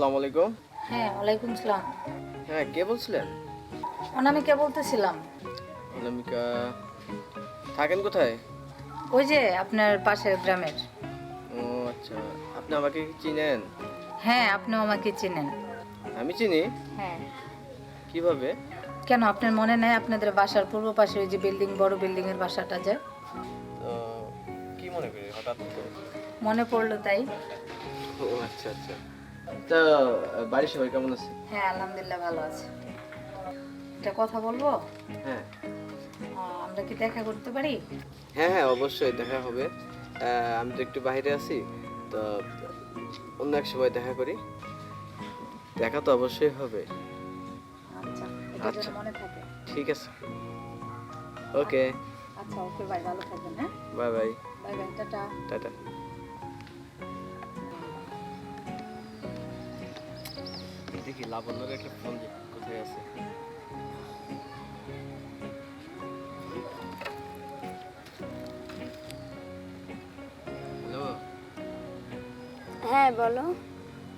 আসসালামু আলাইকুম। হ্যাঁ ওয়ালাইকুম সালাম। হ্যাঁ কে বলছিলেন? অনামিকা বলতেছিলাম। অনামিকা থাকেন কোথায়? ওই যে আপনার পাশের গ্রামের। ও আচ্ছা আপনি আমাকে কি চিনেন? হ্যাঁ আপনিও আমাকে চেনেন। আমি চিনি? হ্যাঁ। কীভাবে? কেন আপনার মনে নেই আপনাদের বাসার পূর্ব পাশে ওই যে বিল্ডিং বড় বিল্ডিং এর বাসাটা যে? তো কি মনে করি হঠাৎ করে? মনে পড়ল তাই। ও আচ্ছা আচ্ছা। তা বাড়ির সবাই কেমন আছে? হ্যাঁ আলহামদুলিল্লাহ ভালো আছে। একটা কথা বলব? হ্যাঁ। আমরা কি দেখা করতে পারি? হ্যাঁ হ্যাঁ অবশ্যই দেখা হবে। আমি তো একটু বাইরে আছি তো অন্য এক সময় দেখা করি। দেখা তো অবশ্যই হবে। আচ্ছা আচ্ছা। মনে থাকে। ঠিক আছে। ওকে। আচ্ছা ওকে ভাই ভালো থাকবেন হ্যাঁ? Bye bye. Bye bye tata. Tata. দেখি লাবণ্যর একটা ফোন কোথায় আছে? হ্যালো? হ্যাঁ বলো।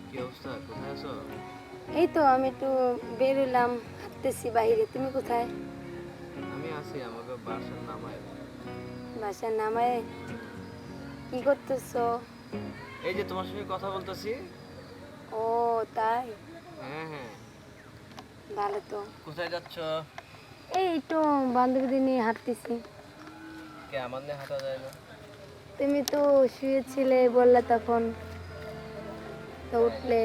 কি অবস্থা? কোথায় আছো? এই তো আমি একটু বেরোলাম হাঁটতেছি বাইরে। তুমি কোথায়? আমি আছি আমাকে বাসার নামায়। বাসার নামায়? কি করতেছো? এই যে তোমার সঙ্গে কথা বলতেছি। ও তাই? ভালো তো। কোথায় যাচ্ছ? এই একটু বান্ধবীদের নিয়ে হাঁটতেছি। কে আমার নিয়ে হাঁটা যায় না? তুমি তো শুয়েছিলে বললা তখন। তো উঠলে।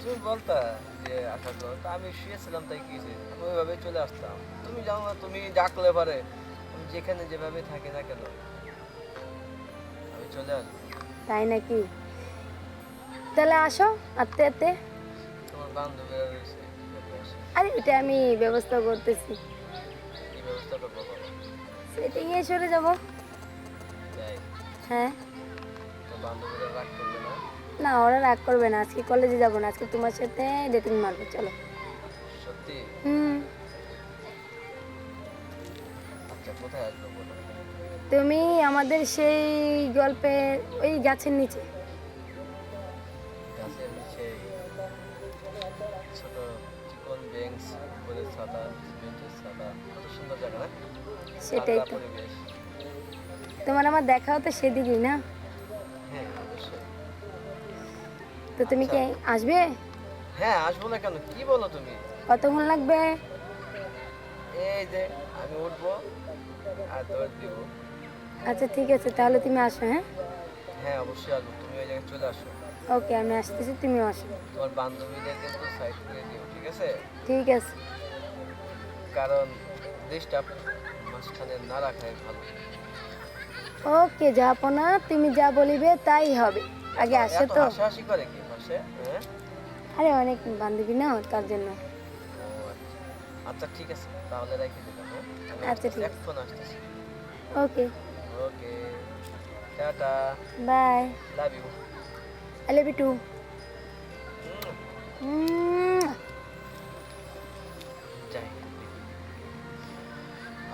তুমি বলতা যে আসার জন্য তা আমি শুয়েছিলাম তাই কি? আমি ওইভাবে চলে আসতাম। তুমি জানো না তুমি ডাকলে পারে। আমি যেখানে যেভাবে থাকি না কেন। আমি চলে আসব। তাই নাকি? তাহলে আসো কীভাবে আসে? আরে এটা আমি ব্যবস্থা করতেছি। বলো? সেটিংয়ে সরে যাব। হ্যাঁ। না? ওরা রাগ করবে না। আজকে কলেজে যাব না আজকে তোমার সাথে ডেটিং মারবো চলো। সত্যি? হুম। আচ্ছা তুমি আমাদের সেই গল্পের ওই গাছের নিচে। উপরে ছাতা বেঞ্চের ছাতা কত সুন্দর জায়গা না? সেটাই তো। তোমার আমার দেখা হতো সেদিকেই না? হ্যাঁ তো তুমি কি আসবে? হ্যাঁ আসব না কেন? কি বলো তুমি? কতক্ষণ লাগবে? এই যে আমি উঠবো আর দৌড় দিব। আচ্ছা ঠিক আছে তাহলে তুমি আসো হ্যাঁ? হ্যাঁ অবশ্যই আসব। তুমি ওই জায়গায় চলে আসো। ওকে আমি আসতেছি তুমিও আসো। তোমার বান্ধবীদের কিন্তু সাইড করে দিও ঠিক আছে? ঠিক আছে। কারণ দেশটা মাঝখানে না রাখাই ভালো। ওকে যাপনা তুমি যা বলিবে তাই হবে। আগে আসো তো। হাসাহাসি করে কি পাশে হ্যাঁ? আরে অনেক বান্ধবী না তার জন্য। আচ্ছা। আচ্ছা ঠিক আছে তাহলে রেখে দিলাম হ্যাঁ? আচ্ছা, ঠিক আসতেছি, এখন আসতেছি। Okay. Okay tata. Bye. Love you I love you too যাই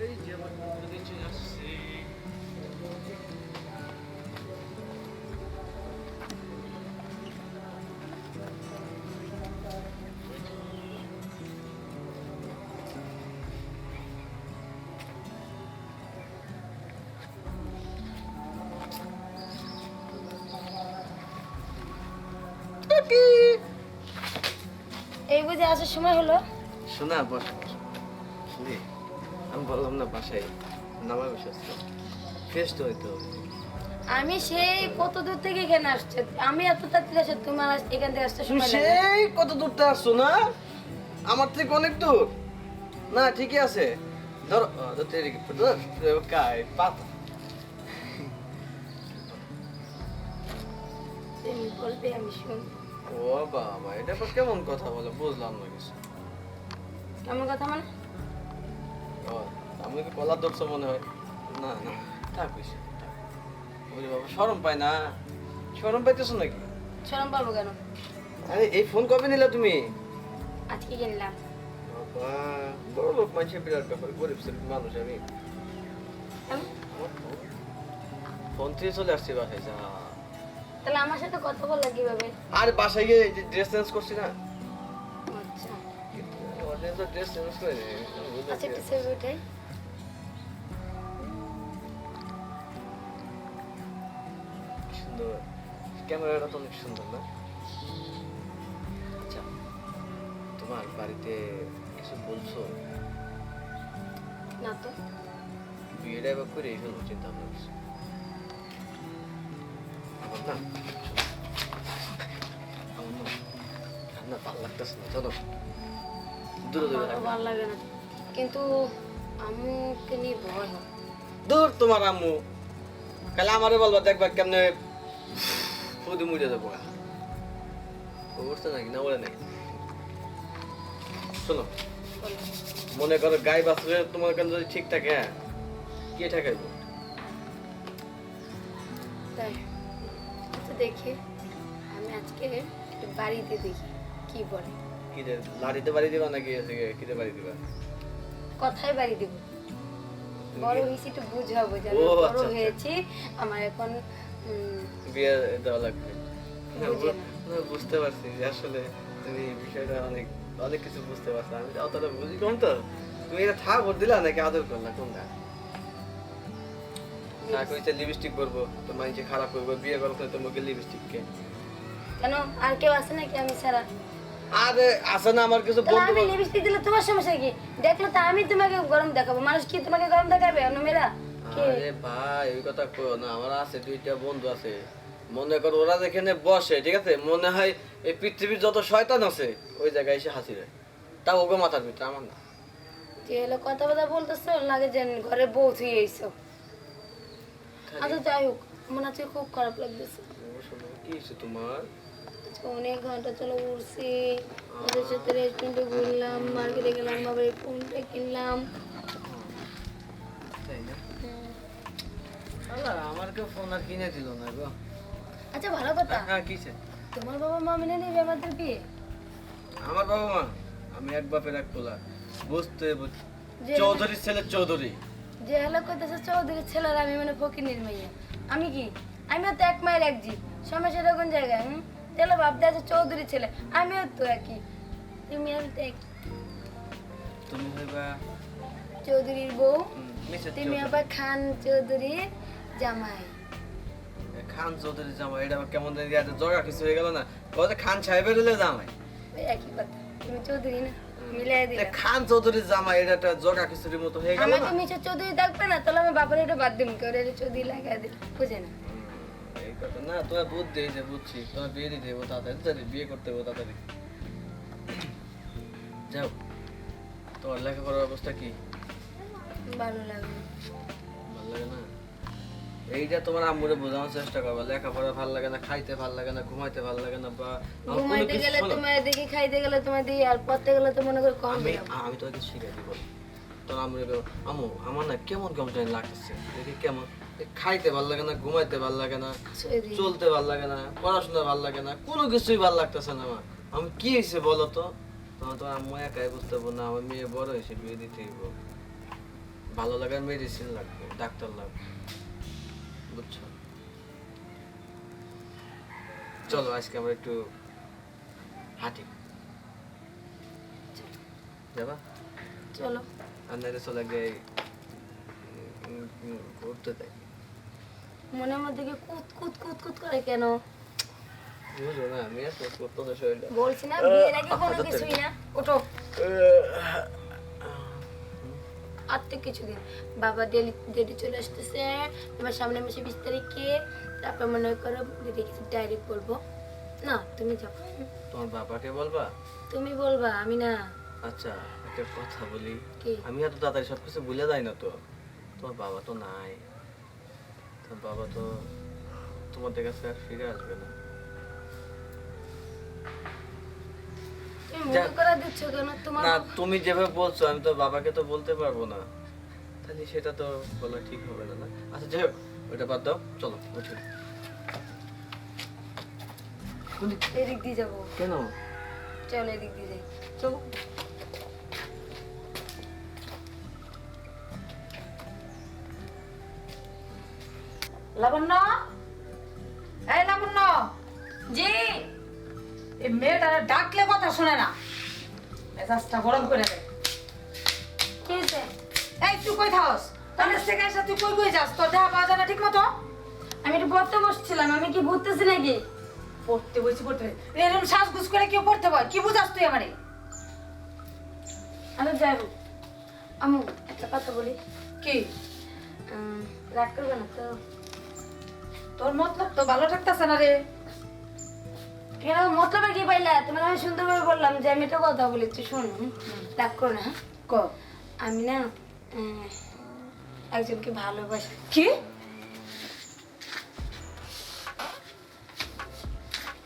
এই যে আমার বন্ধুদের চলে আসছে এই বুঝে আসার সময় হলো? শোনা বস। বস। শুনি আমি বললাম না বাসায় নামায় বসে ফ্রেশ তো হইতো আমি সেই কত দূর থেকে এখানে আসছে? আমি এত তাড়াতাড়ি আসে তোমার এখান থেকে আসতে সময় লাগে সেই কত দূরটা আসছো না? আমার থেকে অনেক দূর। না ঠিকই আছে। ধর কাই পাতা। বলবে আমি ও বাবা এটা কেমন কথা বলে? বুঝলাম না কিছু। কেমন কথা মানে আমি কি কলার ধরছো মনে হয়? না না থাক বেশি ওরে বাবা শরম পায় না। শরম পাইতেছো নাকি? শরম পাবো কেন? আরে এই ফোন কবে নিলে তুমি? আজকে কিনলাম। বাবা বড় লোক মানুষের বিরাট ব্যাপার গরিব শ্রেণির মানুষ আমি। ফোন? থেকে চলে আসছি বাসায় যা। তাহলে আমার সাথে কথা বললা কীভাবে? আর বাসায় গিয়ে ড্রেস চেঞ্জ করছি না? আচ্ছা একটু সেভে উঠাই সুন্দর। ক্যামেরাটা তো অনেক সুন্দর না আচ্ছা তোমার বাড়িতে কিছু বলছো না তো বিয়েটা এবার করে এই ফেলব চিন্তা ভাবনা করছি আমার না আমার না ঠান্ডা ভালো লাগতেছে না চলো দূরে দূরে আমারও ভালো লাগে না। কিন্তু আম্মুকে নিয়ে ভয় হয়। দূর তোমার আম্মু। কালে আমারে বলবা দেখবা কেমনে ফুদি মুড়ে ও নাকি? না বলে নাকি শোনো মনে করো গাই বাছরে তোমার কাছে যদি ঠিক থাকে হ্যাঁ কে ঠেকাইবো? তাই। আচ্ছা দেখি। আমি আজকে একটু বাড়িতে দেখি কি বলে। কি রে লাড়িতে বাড়ি দিবা নাকি আছে কিতে বাড়ি দিবা? কথাই বাড়ি দেব। বড় হয়েছি একটু বুঝাবো যে আমি বড় আচ্ছা, আচ্ছা। হয়েছি আমার এখন বিয়ে দেওয়া লাগবে। বুঝতে পারছি যে আসলে তুমি বিষয়টা অনেক অনেক কিছু বুঝতে পারছ। আমি তো অতটা বুঝি কম তো? তুমি এটা থা ভোট দিলা নাকি আদর করলা কোনটা? না কইছে লিপস্টিক করব তো মানুষে খারাপ করব বিয়ে করতে তোমাকে লিপস্টিক কে? কেন আর কেউ আছে নাকি আমি ছাড়া? আরে আছে না আমার কিছু বন্ধু আমি লিপস্টিক দিলে তোমার সমস্যা কি? দেখলে তো আমি তোমাকে গরম দেখাবো। মানুষ কি তোমাকে গরম দেখাবে আরে ভাই ওই কথা কইও না আমার আছে দুইটা বন্ধু আছে। মনে করো ওরা যেখানে বসে ঠিক আছে? মনে হয় এই পৃথিবীর যত শয়তান আছে ওই জায়গায় এসে হাসি দেয় তা ওকে মাথার ভিতরে আমার না। হলো কথা কথা বলতেছো লাগে যে ঘরে বউ থুই এইসব আচ্ছা যাই হোক মনে হচ্ছে খুব খারাপ লাগতেছে। কি হয়েছে তোমার? অনেক ঘণ্টা চলো উড়ছি। ওদের সাথে রেস্টুরেন্টে ঘুরলাম মার্কেটে গেলাম আবার এই ফোনটা কিনলাম। ফোন আর কিনে দিল না গো। আচ্ছা ভালো কথা। হ্যাঁ কিছে তোমার বাবা মা মেনে নেবে আমাদের বিয়ে আমার বাবা মা? আমি এক বাপের এক পোলা। বুঝতে যে চৌধুরীর ছেলে চৌধুরী। যে হলো কইতেছে চৌধুরীর ছেলের আমি মানে ফকিনির আমি কি? আমিও তো এক মায়ের এক জি সমস্যাটা কোন জায়গায় হুম? তাহলে ভাবতে আছে চৌধুরী ছেলে। আমিও তো একই। তুমি আমি তো এক তুমি হইবা চৌধুরীর বউ তুমি আবার খান চৌধুরীর জামাই। খান চৌধুরী জামাই এটা আবার কেমন জানি একটা জগা কিছু হয়ে গেল না। বলতে খান সাহেবের হলে জামাই। একই কথা তুমি চৌধুরী না মিলাই তা দিলে খান চৌধুরীর জামাই এটা একটা জগা খিচুড়ির মতো হয়ে গেল আমাকে না? মিছে চৌধুরী থাকবে না তাহলে আমি বাবার এটা বাদ দিম কেউ এটা চৌধুরী লাগাই দিল বুঝে না। কথা না তোমার বুদ্ধি যে বুঝছি তোমার বিয়ে দিতে হব তাড়াতাড়ি বিয়ে করতে হব তাড়াতাড়ি। যাও তোমার লেখাপড়ার অবস্থা কি? ভালো লাগে। ভালো লাগে না? এইটা তোমার আম্মুরে বোঝানোর চেষ্টা করবা লেখাপড়া ভালো লাগে না খাইতে ভালো লাগে না ঘুমাইতে ভালো লাগে না বা ঘুমাইতে গেলে তোমার দেখি খাইতে গেলে তোমার দিই আর পড়তে গেলে তো মনে করো কম আমি তোকে শিখাই দিব। তখন আমি বলব, আম্মু আমার না কেমন কেমন জানি লাগতেছে। দেখি কেমন খাইতে ভালো লাগে না ঘুমাইতে ভালো লাগে না চলতে ভালো লাগে না পড়াশোনা ভালো লাগে না কোনো কিছুই ভালো লাগতেছে না আমার। আমি কি হয়েছে বলো তো? তখন তো আম্মু একাই বুঝতে পারব না আমার মেয়ে বড় হয়েছে বিয়ে দিতে ভালো লাগার মেডিসিন লাগবে ডাক্তার লাগবে। বুঝছ? চলো আজকে আমরা একটু হাঁটি। যাবা? চলো। আর নাইলে চলে গিয়ে ঘুরতে দেয় মনের মধ্যে কি কুত কুত কুত কুত করে কেন? বুঝো না আমি আর শরীরটা বলছি না বিয়ের আগে কোনো কিছুই না। ওঠো। আর তো কিছুদিন। বাবা ডেলি ডেলি চলে আসতেছে। এবার সামনে মাসে বিশ তারিখে। তারপর মনে করো দিদি কিছু ডাইরেক্ট বলব। না তুমি যাও। তোমার বাবাকে বলবা? তুমি বলবা আমি না। আচ্ছা একটা কথা বলি। কি? আমি এত তাড়াতাড়ি সব কিছু ভুলে যাই না তো। তোমার বাবা তো নাই। বাবা তো তোমাদের কাছে আর ফিরে আসবে না। তুমি না যেভাবে বলছো আমি তো বাবাকে তো বলতে পারব না। তাহলে সেটা তো বলা ঠিক হবে না না? আচ্ছা যাই হোক ওইটা বাদ দাও। চলো উঠি। এদিক দিয়ে যাব। কেন? চল এদিক দিয়ে যাই। চলো। লাবণ্য? এই লাবণ্য। জি? এই মেয়েটা ডাকলে কথা শোনে না। মেজাজটা গরম করে দেয় কি হয়েছে এই তুই কই থাকস? কলেজ থেকে এসে তুই কই কই যাস? তোর দেখা পাওয়া যায় না ঠিক মতো আমি একটু পড়তে বসছিলাম আমি কি ঘুরতেছি নাকি? পড়তে বসি পড়তে। এরকম শ্বাসগুস করে কেউ পড়তে পারে কি বুঝাস তুই আমারে? আমি যাই হোক। আমু একটা কথা বলি। কি? রাগ করবে না তো? তোর মতলব তো ভালো থাকতেছে না রে। কেন মতলবে কি পাইলা? তোমার আমি সুন্দরভাবে বললাম যে আমি একটা কথা বলেছি শোন? রাগ করো না? ক? আমি না একজনকে ভালোবাসি। কি?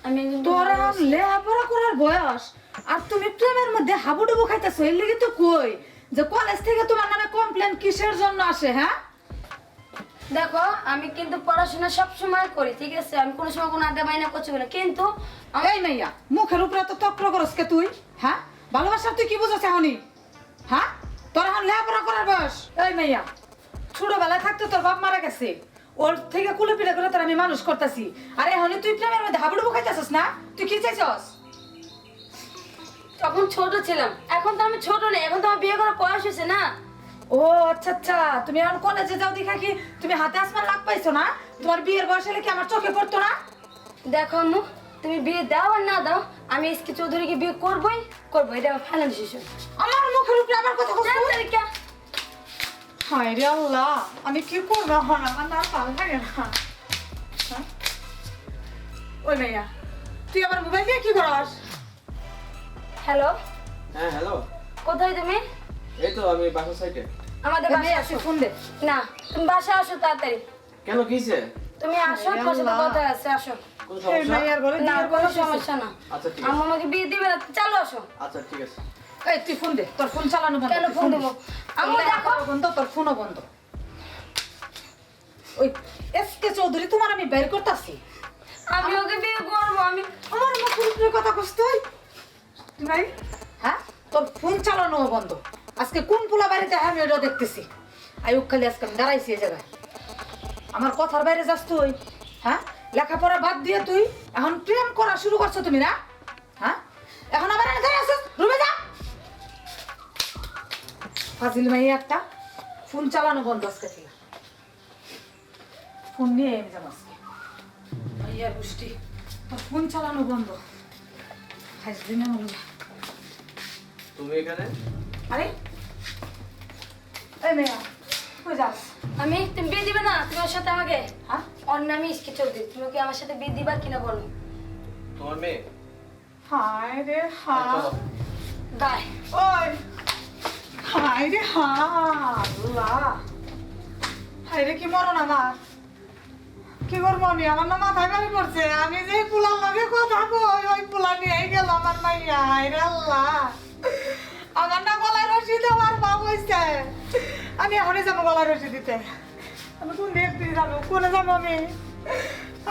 আমি তোর। লেখাপড়া করার বয়স। আর তুমি প্রেমের মধ্যে হাবুডুবু খাইতেছো এর লিগে তো কই যে কলেজ থেকে তোমার নামে কমপ্লেন কিসের জন্য আসে হ্যাঁ? দেখো আমি কিন্তু পড়াশোনা সব সময় করি ঠিক আছে? আমি কোনো সময় কোনো আড্ডা বাইনা করছি না কিন্তু এই মাইয়া মুখের উপরে তো তক্র করস কে তুই? হ্যাঁ? ভালোবাসার তুই কি বুঝাস এখনই? হ্যাঁ? তোর এখন লেখাপড়া করার বয়স। এই মাইয়া ছোটবেলায় থাকতে তোর বাপ মারা গেছে। ওর থেকে কুলে পিলে করে তোর আমি মানুষ করতেছি। আর এখন তুই প্রেমের মধ্যে হাবুডুবু খাইতেছিস না? তুই কি চাইছস? তখন ছোট ছিলাম। এখন তো আমি ছোট নেই এখন তো আমার বিয়ে করার বয়স হয়েছে না? ও আচ্ছা আচ্ছা। তুমি এখন কলেজে যাও দেখা কি তুমি হাতে আসমান লাগ পাইছো না? তোমার বিয়ের বয়স হলে কি আমার চোখে পড়তো না? দেখো আম্মু তুমি বিয়ে দাও আর না দাও আমি এসকে চৌধুরীকে বিয়ে করবোই করব এটা আমার ফাইনাল ডিসিশন আমার মুখের উপরে আবার কথা বলছো? হায় রে আল্লাহ আমি কি করব এখন? আমার না ভালো লাগে না। হ্যাঁ? ওই মেয়া তুই আবার মোবাইল দিয়ে কি করাস? হ্যালো হ্যাঁ হ্যালো কোথায় তুমি? এই তো আমি বাসা সাইডে আমাদের বাসায় আসো। ফোন দে। না তুমি বাসায় আসো তাড়াতাড়ি। কেন কিছে তুমি আসো তোমার সাথে কথা আছে আসো। সমস্যা? না কোনো সমস্যা না। আচ্ছা আম্মু আমাকে বিয়ে দিবে না চালো আসো। আচ্ছা ঠিক আছে। এই তুই ফোন দে তোর ফোন চালানো বন্ধ কেন তুই ফোন দেবো? তোর দেখো। বন্ধ তোর ফোনও বন্ধ। ওই এসকে চৌধুরী তোমার আমি বের করতেছি। আমি ওকে বিয়ে করব আমি আমার কথা কস তুই ভাই? হ্যাঁ? তোর ফোন চালানো বন্ধ। আজকে কোন পোলা বাড়িতে আমি ওটা দেখতেছি। আয়ুব খালি আজকে আমি দাঁড়াইছি এই জায়গায়। আমার কথার বাইরে যাস তুই হ্যাঁ? লেখাপড়া বাদ দিয়ে তুই এখন প্রেম করা শুরু করছ তুমি না? হ্যাঁ? এখন আবার দাঁড়িয়ে আছিস রুমে যা! ফাজিল মাই একটা ফোন চালানো বন্ধ আজকে থেকে। ফোন নিয়ে এনে যাব আজকে। মাইয়ার গোষ্ঠী ফোন চালানো বন্ধ। হাসবি না মনে তুমি এখানে? আরে? এই মেয়া কই যাস? আমি তুমি বিয়ে দিবে না? সাথে আমাকে? হ্যাঁ? ওর ইসকে তুমি কি আমার সাথে বিয়ে দিবা কিনা বলো? তোমার মেয়ে? হায় রে হা। ওই হায় রে হা আল্লাহ। হায় রে কি মরণ আমার? কি করব আমি? আমার না মাথায় বাড়ি করছে। আমি যে পোলার লগে কথা কই ওই পোলা নিয়ে গেল আমার মাইয়া। হায় রে আল্লাহ। আমার না গলায় রশি দেওয়ার হয়েছে আমি এখনই যাব গলা রশি দিতে আমি কোন দিক দিয়ে যাব? কোনে যাব আমি?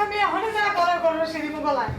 আমি এখনই যাব গলায় রশি দিব গলায়।